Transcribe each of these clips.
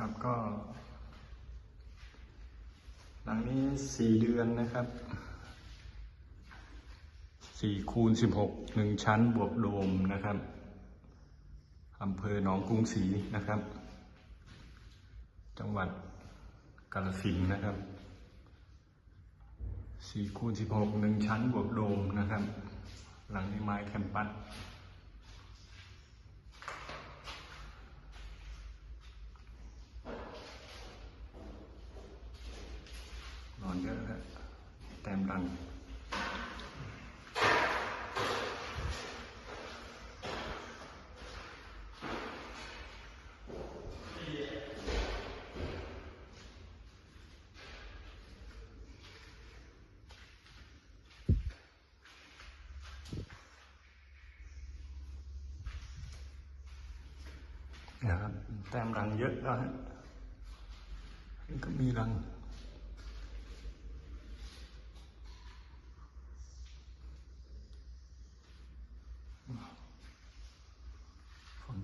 ครับก็ หลังนี้สี่เดือนนะครับสี่คูณสิบหกหนึ่งชั้นบวกโดมนะครับอำเภอหนองกรุงศรีนะครับ จังหวัดกาฬสินธุ์นะครับสี่คูณสิบหกหนึ่งชั้นบวกโดมนะครับ หลังนี้ไม้แคมปัส นอนเยอะแล้ว แต้มดังนะครับแต้มรังเยอะแล้วฮะน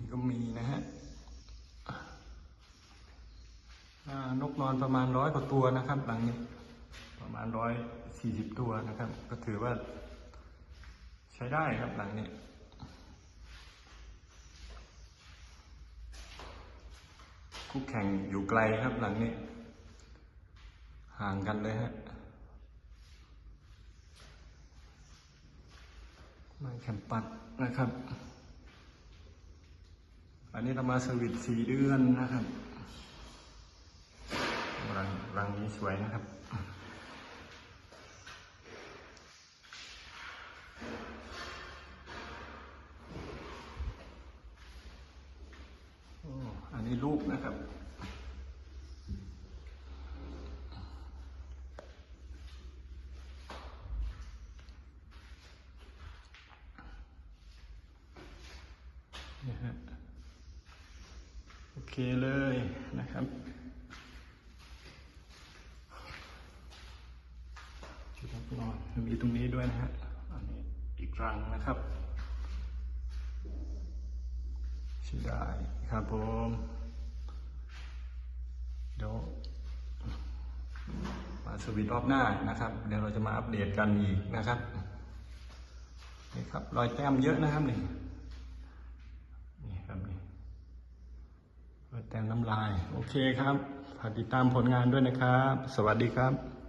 ี่ ก็มีนะฮะนกนอนประมาณร้อยกว่าตัวนะครับ หลังนี้ประมาณร้อยสี่สิบตัวนะครับ ก็ถือว่า ใช้ได้ครับหลังนี้คู่แข่งอยู่ไกลครับหลังนี้ ห่างกันเลยฮะไมาแคมปัดนะครับ นนี้เรามาสวิตสี่เดือนนะครับรังรังนี้สวยนะครับอันนี้ลูกนะครับนี่ฮะ เคเลยนะครับจุดรับนอนมีตรงนี้ด้วยนะฮะอันนี้อีกรังนะครับใช่ได้ครับผมเดี๋ยวมาสวิตช์รอบหน้านะครับ เดี๋ยวเราจะมาอัปเดตกันอีกนะครับนี่ครับรอยแต้มเยอะนะครับนี่ เปิด แต่งน้ำลาย โอเคครับฝากติดตามผลงานด้วยนะครับ สวัสดีครับ